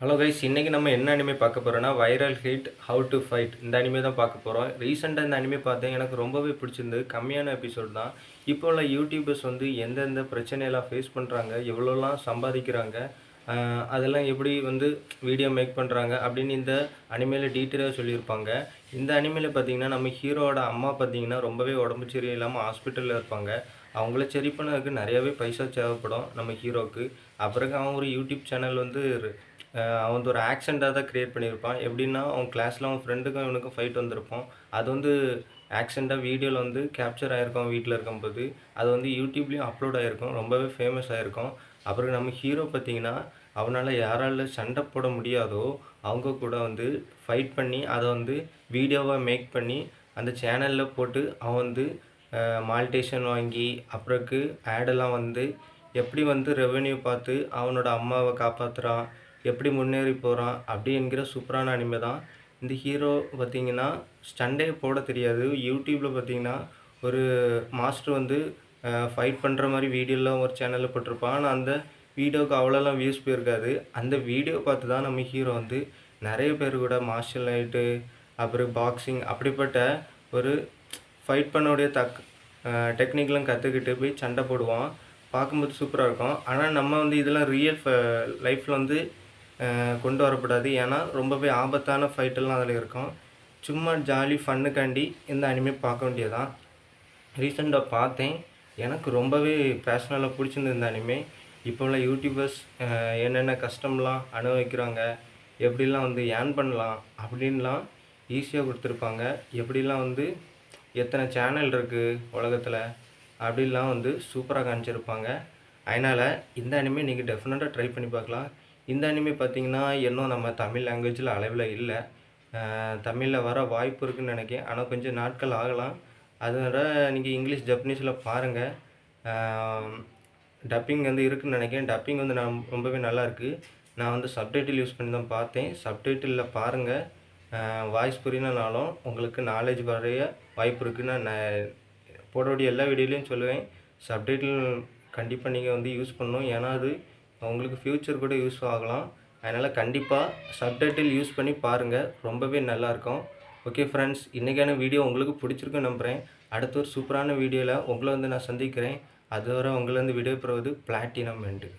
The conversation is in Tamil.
ஹலோ கைஸ் இன்றைக்கி நம்ம என்ன அனிமே பார்க்க போகிறோன்னா viral hit how to fight இந்த அனிமே தான் பார்க்க போகிறோம் ரீசெண்டாக இந்த அனிமே பார்த்தேன். எனக்கு ரொம்பவே பிடிச்சிருந்தது. கம்மியான எபிசோட் தான். இப்போ உள்ள யூடியூபர்ஸ் வந்து எந்தெந்த பிரச்சனையெல்லாம் ஃபேஸ் பண்ணுறாங்க எவ்வளோலாம் சம்பாதிக்கிறாங்க அதெல்லாம் எப்படி வந்து வீடியோ மேக் பண்ணுறாங்க அப்படின்னு இந்த அனிமேல டீட்டெயிலாக சொல்லியிருப்பாங்க. இந்த அனிமையில் பார்த்தீங்கன்னா நம்ம ஹீரோவோட அம்மா பார்த்தீங்கன்னா ரொம்பவே உடம்பு சரியில்லாமல் ஹாஸ்பிட்டலில் இருப்பாங்க. அவங்கள சரி பண்ணதுக்கு நிறையவே பைசா தேவைப்படும் நம்ம ஹீரோவுக்கு அப்புறம் அவங்க ஒரு யூடியூப் சேனல் வந்து அவன் வந்து ஒரு ஆக்சென்ட்டாக தான் க்ரியேட் பண்ணியிருப்பான். எப்படின்னா அவன் கிளாஸில் அவன் ஃப்ரெண்டுக்கும் இவனுக்கும் ஃபைட் வந்திருப்பான். அது வந்து ஆக்சிடெண்ட்டாக வீடியோவில் வந்து கேப்சர் ஆகிருக்கும் வீட்டில் இருக்கும்போது. அது வந்து யூடியூப்லேயும் அப்லோட் ஆகிருக்கும் ரொம்பவே ஃபேமஸ் ஆகிருக்கும் அப்புறம் நம்ம ஹீரோ பார்த்தீங்கன்னா அவனால் யாரால சண்டை போட முடியாதோ அவங்க கூட வந்து ஃபைட் பண்ணி அதை வந்து வீடியோவாக மேக் பண்ணி அந்த சேனலில் போட்டு அவன் வந்து மால்டேஷன் வாங்கி அப்புறக்கு ஆடெல்லாம் வந்து எப்படி வந்து ரெவென்யூ பார்த்து அவனோட அம்மாவை காப்பாற்றுறான் எப்படி முன்னேறி போகிறான் அப்படிங்கிற சூப்பரான அனிமை தான். இந்த ஹீரோ பார்த்திங்கன்னா ஸ்டண்டே போட தெரியாது. யூடியூப்பில் பார்த்திங்கன்னா ஒரு மாஸ்டர் வந்து ஃபைட் பண்ணுற மாதிரி வீடியோலாம் ஒரு சேனலில் போட்டிருப்பான். ஆனால் அந்த வீடியோவுக்கு அவ்வளோலாம் வியூஸ் போயிருக்காது. அந்த வீடியோ பார்த்து தான் நம்ம ஹீரோ வந்து நிறைய பேர் கூட மார்ஷல் ஆர்ட்டு அப்புறம் பாக்ஸிங் அப்படிப்பட்ட ஒரு ஃபைட் பண்ணோடைய தக் டெக்னிக்லாம் கற்றுக்கிட்டு போய் சண்டை போடுவான். பார்க்கும்போது சூப்பராக இருக்கும். ஆனால் நம்ம வந்து இதெல்லாம் ரியல் லைஃப்பில் வந்து கொண்டு வரக்கூடாது ஏன்னா ரொம்பவே ஆபத்தான ஃபைட்டெல்லாம் அதில் இருக்கும். சும்மா ஜாலி ஃபன்னுக்காண்டி இந்த அனிமே பார்க்க வேண்டியதான் ரீசெண்டாக பார்த்தேன். எனக்கு ரொம்பவே பேஷனலாக பிடிச்சிருந்தது இந்த அனிமே இப்போ உள்ள யூடியூபர்ஸ் என்னென்ன கஷ்டம்லாம் அனுபவிக்கிறாங்க எப்படிலாம் வந்து ஏர்ன் பண்ணலாம் அப்படின்லாம் ஈஸியாக கொடுத்துருப்பாங்க. எப்படிலாம் வந்து எத்தனை சேனல் இருக்குது உலகத்தில் அப்படிலாம் வந்து சூப்பராக காமிச்சிருப்பாங்க. அதனால் இந்த அனிமே நீங்கள் டெஃபினட்டாக ட்ரை பண்ணி பார்க்கலாம். இந்த அனிமே பார்த்தீங்கன்னா இன்னும் நம்ம தமிழ் லாங்குவேஜில் அளவில் இல்லை. தமிழில் வர வாய்ப்பு இருக்குன்னு நினைக்கிறேன். ஆனால் கொஞ்சம் நாட்கள் ஆகலாம். அதோட நீங்கள் இங்கிலீஷ் ஜப்பனீஸில் பாருங்கள் டப்பிங் வந்து இருக்குன்னு நினைக்கிறேன். டப்பிங் வந்து நான் ரொம்பவே நல்லாயிருக்கு நான் வந்து சப்டைட்டில் யூஸ் பண்ணி தான் பார்த்தேன். சப்டைட்டிலில் பாருங்கள் வாய்ஸ் புரியலனாலும் உங்களுக்கு நாலேஜ் வரைய வாய்ப்பு இருக்குன்னு நான் போடக்கூடிய எல்லா வீடியோலையும் சொல்லுவேன். சப்டைட்டில் கண்டிப்பாக நீங்கள் வந்து யூஸ் பண்ணணும். ஏன்னா அது உங்களுக்கு ஃப்யூச்சர் கூட யூஸ் ஆகலாம். அதனால் கண்டிப்பாக சப்டைட்டில் யூஸ் பண்ணி பாருங்கள் ரொம்பவே நல்லாயிருக்கும் ஓகே ஃப்ரெண்ட்ஸ் இன்றைக்கான வீடியோ உங்களுக்கு பிடிச்சிருக்குன்னு நம்புகிறேன் அடுத்த ஒரு சூப்பரான வீடியோவில் உங்களை வந்து நான் சந்திக்கிறேன். அதுவரை உங்களை வந்து விடைபெறுவது பிளாட்டினம் என்று